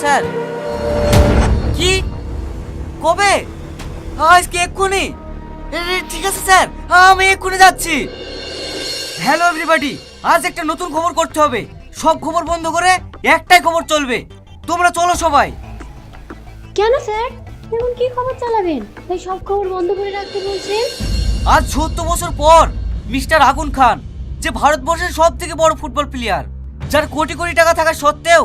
Sir. কি? কবে? আজকে এক্ষুনি? ঠিক আছে স্যার। আমি এক্ষুনি যাচ্ছি। হ্যালো এভরিবাডি আজ একটা নতুন খবর করতে হবে। সব খবর বন্ধ করে একটাই খবর চলবে। তোমরা চলো সবাই। কেন স্যার? এখন কি খবর চালাবেন? তাই সব খবর বন্ধ করে রাখতে বলছেন? আজ সত্তর বছর পর মিস্টার আগুন খান যে ভারতবর্ষের সব থেকে বড় ফুটবল প্লেয়ার যার কোটি কোটি টাকা থাকা সত্ত্বেও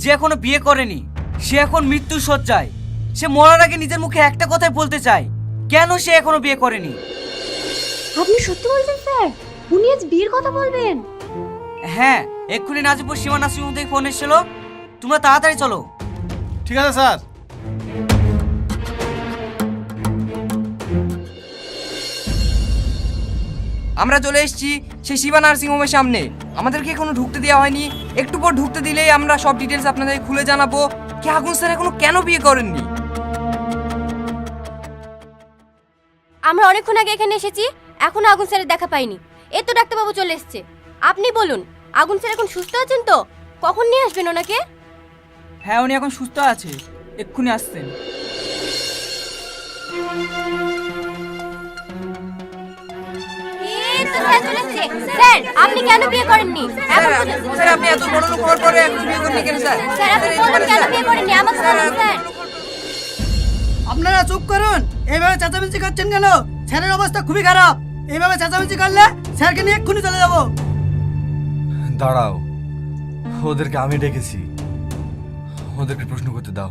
যে এখনও বিয়ে করেনি সে এখন মৃত্যুর শয্যায় সে মরার আগে নিজের মুখে একটা কথাই বলতে চায় কেন সে এখনও বিয়ে করেনি? আপনি সত্যি বলছেন স্যার? উনি আজ বিয়ের কথা বলবেন। হ্যাঁ এক্ষুনি নাজিপুর সীমা নাসিম থেকে ফোন এসেছিল। তোমরা তাড়াতাড়ি চলো। ঠিক আছে স্যার। আমরা চলে এসেছি সেই শিবা নার্সিং হোমের সামনে। আমাদেরকে এখনও ঢুকতে দেওয়া হয়নি। একটু পর ঢুকতে দিলেই আমরা সব ডিটেলস আপনাদের খুলে জানাব। কি আগুন স্যার এখনও কেন বিয়ে করেননি? আমরা অনেকক্ষণ আগে এখানে এসেছি এখনও আগুন স্যারের দেখা পাইনি। এই তো ডাক্তারবাবু চলে এসেছে। আপনি বলুন আগুন স্যার এখন সুস্থ আছেন তো? কখন নিয়ে আসবেন ওনাকে? হ্যাঁ উনি এখন সুস্থ আছে। এক্ষুনি আসছেন। স্যার আপনি কেন বিয়ে করেননি? স্যার আপনি এত বড় লোক হওয়ার পরে এখন বিয়ে করেননি কেন স্যার? স্যার আপনি কেন বিয়ে করেননি? আমাকে বলুন স্যার। আপনারা চুপ করুন। এইভাবে চেঁচামেচি করছেন কেন? স্যারের অবস্থা খুবই খারাপ। এইভাবে চেঁচামেচি করলে স্যারকে নিয়ে এক্ষুনি চলে যাব। দাঁড়াও। ওদেরকে আমি ডেকেছি। ওদেরকে প্রশ্ন করতে দাও।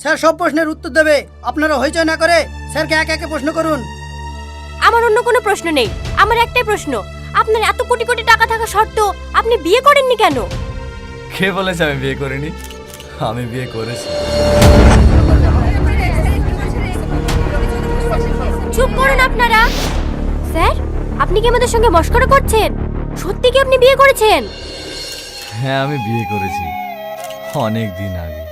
স্যার সব প্রশ্নের উত্তর দেবে। আপনারা হইচই না করে স্যারকে একে একে প্রশ্ন করুন। আমার অন্য কোনো প্রশ্ন নেই। আমার একটাই প্রশ্ন আপনার এত কোটি কোটি টাকা থাকা সত্ত্বেও আপনি বিয়ে করেননি কেন? কে বলেছে আমি বিয়ে করিনি? আমি বিয়ে করেছি। চুপ করুন আপনারা। স্যার আপনি কি আমাদের সঙ্গে মস্করা করছেন? সত্যি কি আপনি বিয়ে করেছেন? হ্যাঁ আমি বিয়ে করেছি। অনেক দিন আগে।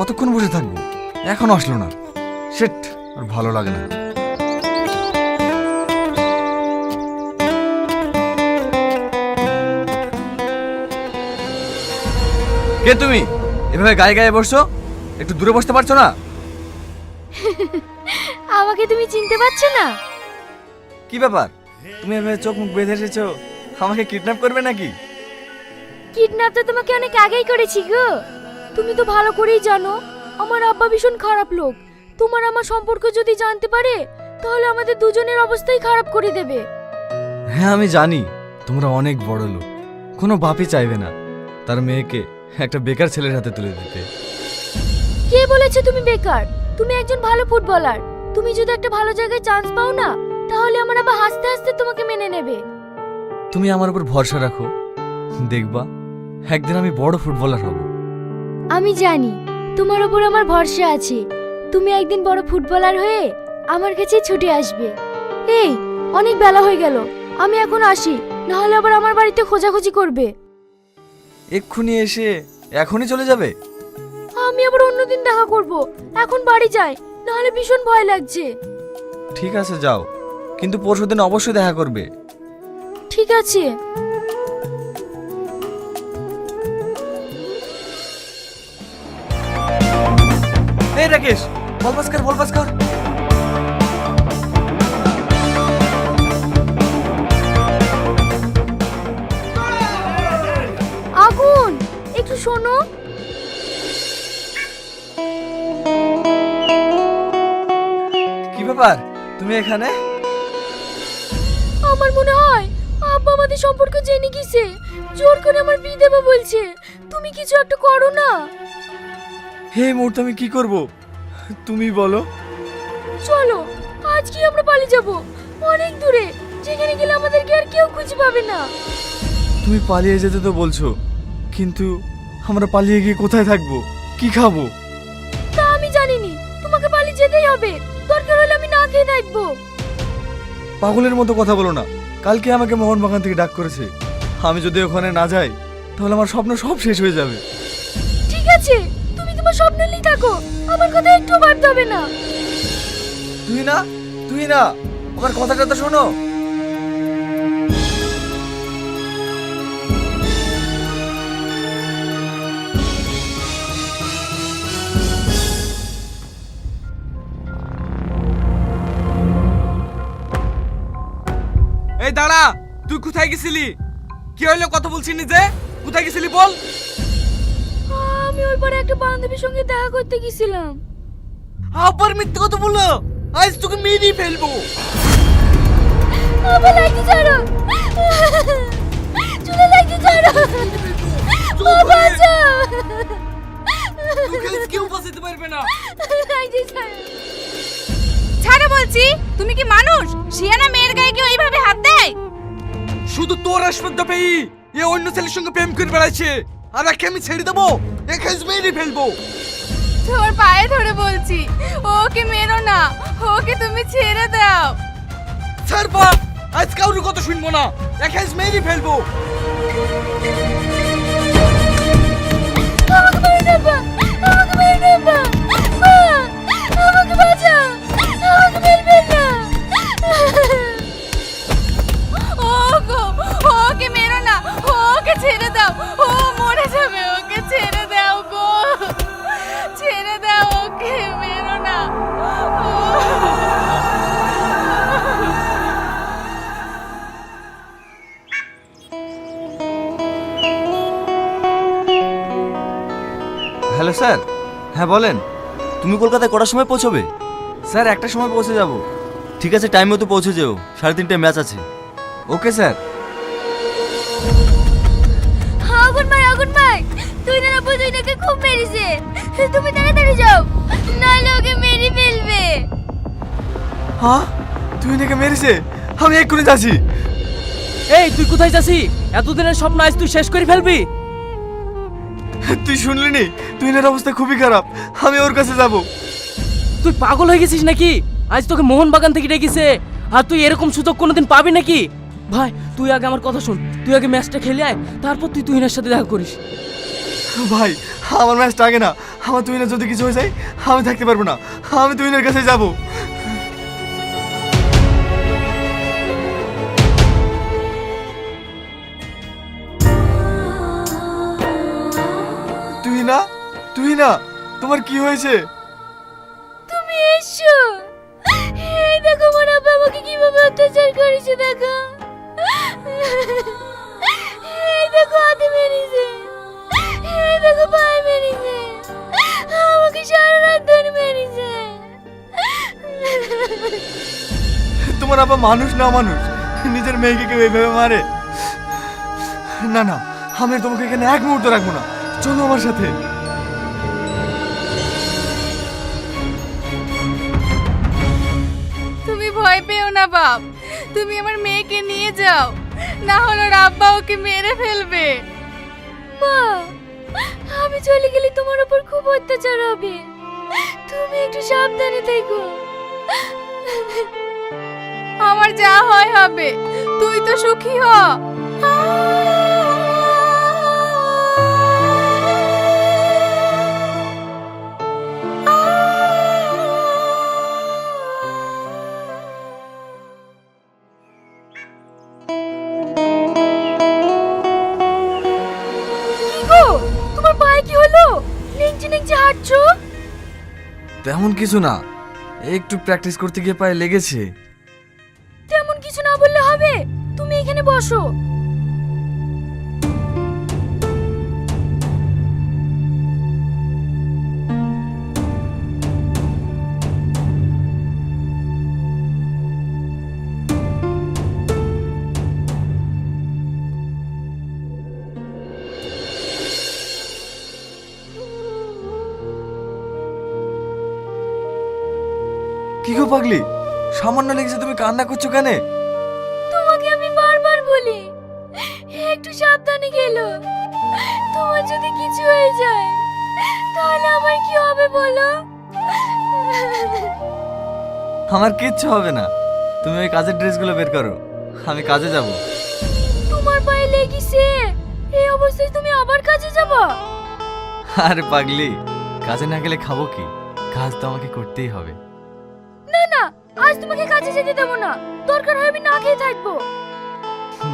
কতক্ষণ বসে থাকব? এখন আসলো না। সেট আর ভালো লাগে না। কে তুমি? এভাবে গায়ে গায়ে বসছো? একটু দূরে বসতে পারছ না? আমাকে তুমি চিনতে পারছ না? কি ব্যাপার? তুমি এভাবে চোখ মুখ বেঁধে এসেছ আমাকে কিডন্যাপ করবে নাকি? কিডন্যাপ তো তোমাকে অনেক আগেই করেছি গো। তুমি তো ভালো করেই জানো আমার আব্বা ভীষণ খারাপ লোক। তোমার আমার সম্পর্ক যদি জানতে পারে তাহলে আমাদের দুজনের অবস্থাই খারাপ করে দেবে। হ্যাঁ আমি জানি তোমরা অনেক বড় লোক। কোনো বাপই চাইবে না তার মেয়েকে একটা বেকার ছেলের হাতে তুলে দিতে। কে বলেছে তুমি বেকার? তুমি একজন ভালো ফুটবলার। তুমি যদি একটা ভালো জায়গায় চান্স পাও না তাহলে আমার আবার হাসতে হাসতে তোমাকে মেনে নেবে। তুমি আমার উপর ভরসা রাখো। দেখবা একদিন আমি বড় ফুটবলার হব। আমি জানি তোমার ওপর আমার ভরসা আছে। তুমি একদিন বড় ফুটবলার হয়ে আমার কাছে ছুটে আসবে। এই অনেক বেলা হয়ে গেল আমি এখন আসি না হলে আবার আমার বাড়িতে খোঁজাখুঁজি করবে। এক্ষুনি এসে এখনই চলে যাবে? আমি আবার অন্যদিন দেখা করব এখন বাড়ি যাই না হলে ভীষণ ভয় লাগছে। ঠিক আছে যাও কিন্তু পরশুদিন অবশ্যই দেখা করবে। ঠিক আছে। রাকেশ বল পাস কর বল পাস কর আগুন একটু শোনো। কি ব্যাপার? তুমি এখানে? আমার মনে হয় আব্বা আমাদের সম্পর্ক জেনে গেছে। জোর করে আমার বিয়ে দেবে বলছে। তুমি কিছু একটা করো না। এই মুহূর্তে আমি কি করব? তুমি বলো। চলো আজকে আমরা পালিয়ে যাব। অনেক দূরে যেখানে গেলে আমাদেরকে আর কেউ খুঁজে পাবে না। তুমি পালিয়ে যেতে তো বলছো কিন্তু আমরা পালিয়ে গিয়ে কোথায় থাকব? কি খাব? তা আমি জানিনি তোমাকে পালিয়ে যেতেই হবে। দরকার হলে আমি না খেয়ে থাকব। পাগলের মতো কথা বলো না। কালকে আমাকে মোহনবাগান থেকে ডাক করেছে। আমি যদি ওখানে না যাই তাহলে আমার স্বপ্ন সব শেষ হয়ে যাবে। স্বপ্ন নিয়ে থাকো। আমার কথা একটু না। তুই না তুই না আমার কথাটা তো শোনো। এই দাঁড়া, তুই কোথায় গেছিলি? কি হইল কথা বলছি যে কোথায় গেছিলি বল? আমি ওই পারে একটা বান্ধবীর সঙ্গে দেখা করতে গেছিলাম। আবার মিথ্যে কথা বলল? আজ তোকে মেরেই ফেলব। আমার লাগছে ছাড়ো চলে লাগছে ছাড়ো বাবা বাঁচাও তোকে আজ কেউ বাঁচাতে পারবে না। লাগছে ছাড়ো ছাড়ো বলছি তুমি কি মানুষ? শিয়ানা মেয়ের গায়ে কেউ এইভাবে হাত দেয়? শুধু তোর আসপদ্দা পেয়ে এ অন্য ছেলের সঙ্গে প্রেম করে বেড়াচ্ছে। আর একে আমি ছেড়ে দেবো। একে মেরেই ফেলব। তোর পায়ে ধরে বলছি ওকে মেরো না ওকে তুমি ছেড়ে দাও। বাপ আজ কাউর কথা শুনব না। একে মেরেই ফেলব। আমাকে মেরে স্যার। হ্যাঁ বলেন। তুমি কলকাতায় কটার সময় পৌঁছবে? স্যার একটা সময় পৌঁছে যাব। ঠিক আছে টাইম মতো পৌঁছে যেও। সাড়ে তিনটায় ম্যাচ আছে। Okay sir. আগুন ভাই আগুন ভাই। তুই না আপু তুই নাকি খুব মেরেছে। তুমি তাড়াতাড়ি যাও নাহলে ওকে মেরে ফেলবে। হ্যাঁ? তুই নাকি মেরেছে? আমি এক্ষুনি যাচ্ছি। এই তুই কোথায় যাচ্ছি? এতদিনের স্বপ্ন আজ তুই শেষ করে ফেলবি? তুই শুনলি নি? তুহিনের অবস্থা খুবই খারাপ। আমি ওর কাছে যাব। তুই পাগল হয়ে গেছিস নাকি? আজ তোকে মোহনবাগান থেকে ডেকেছে। আর তুই এরকম সুযোগ কোনোদিন পাবি নাকি? ভাই তুই আগে আমার কথা শুন। তুই আগে ম্যাচটা খেলে আয়। তারপর তুই তুহিনের সাথে দেখা করিস। ভাই আমার ম্যাচটা আগে না। আমার তুহিনের যদি কিছু হয়ে যায় আমি থাকতে পারব না। আমি তুহিনের কাছে যাব। না তোমার কি হয়েছে? তুমি এসো। এই দেখো আমার আব্বা আমাকে কীভাবে অত্যাচার করেছে দেখো। এই দেখো হাতে মেরেছে। এই দেখো পায়ে মেরেছে। আমাকে সারা রাত ধরে মেরেছে। তোমার আবার মানুষ না মানুষ? নিজের মেয়েকে কেউ এইভাবে মারে? না না আমি তোমাকে এখানে এক মুহূর্ত রাখব না। চলো আমার সাথে। না বাপ তুমি আমার মেয়েকে নিয়ে যাও না হলে ওর আব্বা ওকে মেরে ফেলবে। মা আমি চলে গেলে তোমার উপর খুব অত্যাচার হবে। তুমি একটু সাবধানে থেকো। আমার যা হয় হবে তুই তো সুখী হ। কিছু না। একটু প্র্যাকটিস করতে গিয়ে পায়ে লেগেছে। পাগলি? সামান্য লেগেছে তুমি কান্না করছ কেন? তোমাকে আমি বারবার বলি একটু সাবধানে গেলো তোমার যদি কিছু হয়ে যায় তাহলে আমার কি হবে বলো? আমার কিচ্ছু হবে না। তুমি ওই কাজের ড্রেসগুলো বের করো। আমি কাজে যাব। তোমার পায়ে লেগেছে এই অবস্থায় তুমি আবার কাজে যাবা? আরে পাগলি কাজে না গেলে খাব কি? কাজ তো আমাকে করতেই হবে। তোমাকে কাজে যেতে দেবো না। দরকার হয় আমি না খেয়ে থাকব।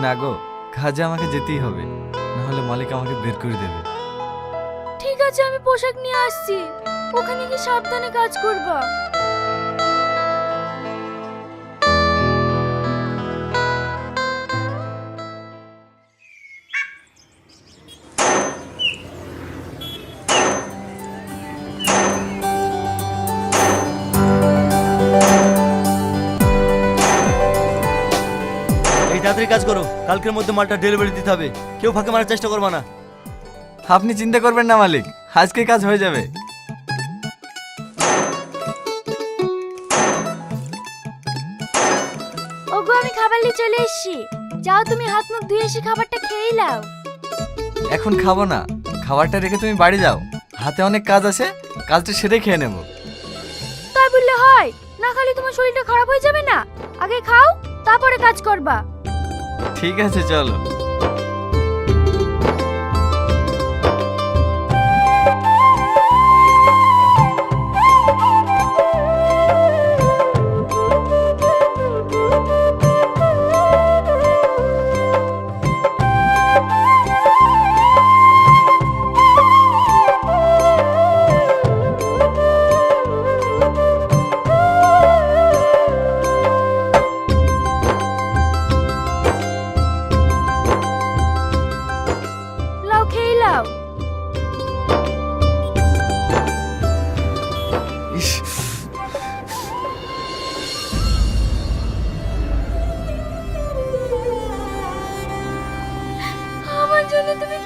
না গো কাজে আমাকে যেতেই হবে। না হলে মালিক আমাকে বের করে দেবে। ঠিক আছে আমি পোশাক নিয়ে আসছি। ওখানে কি সাবধানে কাজ করবা। তাড়াতাড়ি কাজ করো। কালকের মধ্যে মালটা ডেলিভারি দিতে হবে। কেউ ফাঁকে মারার চেষ্টা করবা না। আপনি চিন্তা করবেন না মালিক। আজকে কাজ হয়ে যাবে। ওগো আমি খাবার নিয়ে চলে এসেছি। যাও তুমি হাত মুখ ধুয়ে এসে খাবারটা খেয়েই নাও। এখন খাব না। খাবারটা রেখে তুমি বাড়ি যাও। হাতে অনেক কাজ আছে। কাজটা সেরে খেয়ে নেব। তাই বললে হয়। না খালি তোমার শরীরটা খারাপ হয়ে যাবে না? আগে খাও তারপরে কাজ করবা। ঠিক আছে চলো।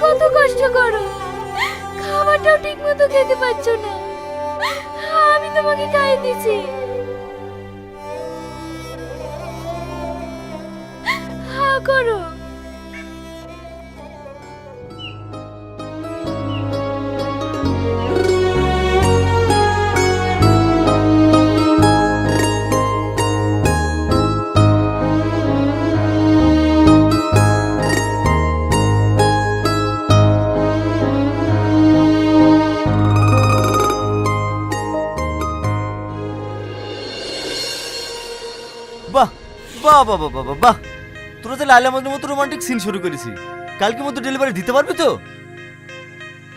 কত কষ্ট করো। খাবারটাও ঠিক মতো খেতে পারছ না। আমি তোমাকে খাইয়ে দিছি হা করো। বাহ বাহ বাহ বাহ বাহ, বাহ। তোরা তো লাইলা মজনুর মতো রোমান্টিক সিন শুরু করেছি কালকে মতো ডেলিভারি দিতে পারবি তো?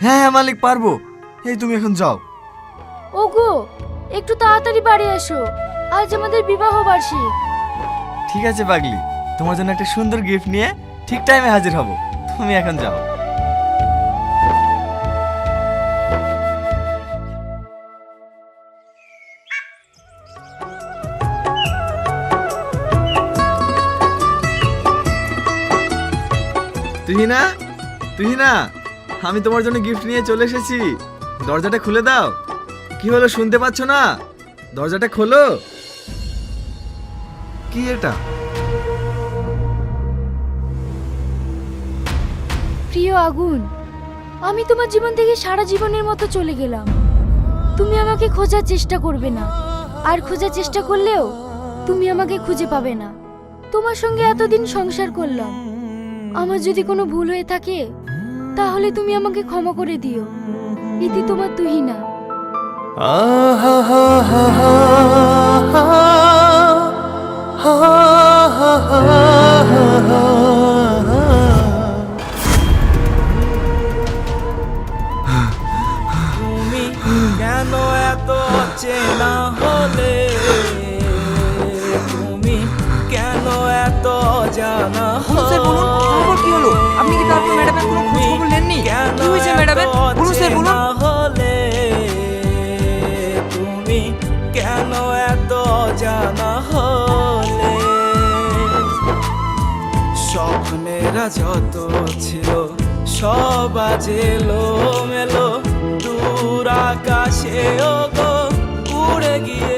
হ্যাঁ হ্যাঁ মালিক পারব। এই তুমি এখন যাও। ওগো একটু তাড়াতাড়ি বাড়ি এসো। আজ আমাদের বিবাহ বার্ষিক। ঠিক আছে পাগলি। তোমার জন্য একটা সুন্দর গিফট নিয়ে ঠিক টাইমে হাজির হব। তুমি এখন যাও। তুই না তুই না আমি তোমার জন্য গিফট নিয়ে চলে এসেছি। দরজাটা খুলে দাও। কি হলো শুনতে পাচ্ছ না? দরজাটা খোলো। কি এটা? প্রিয় আগুন, আমি তোমার জীবন থেকে সারা জীবনের মতো চলে গেলাম। তুমি আমাকে খোঁজার চেষ্টা করবে না। আর খোঁজার চেষ্টা করলেও তুমি আমাকে খুঁজে পাবে না। তোমার সঙ্গে এতদিন সংসার করলাম। আমার যদি কোনো ভুল হয়ে থাকে তাহলে তুমি আমাকে ক্ষমা করে দিও। ইতি তোমার তুহিনা। তুমি কেন এত চেনা হলে? তুমি কেন এত জানা কি হলো? আপনি কি তারপর ম্যাডামের কোনো খোঁজ খবর নেননি? কি হয়েছে ম্যাডামের? বলুন। স্যার বলুন তুমি কেন এত জানা হলে? স্বপ্নেরা যত ছিল, সব আজ এলো মেলো দূর আকাশে গো উড়ে গিয়ে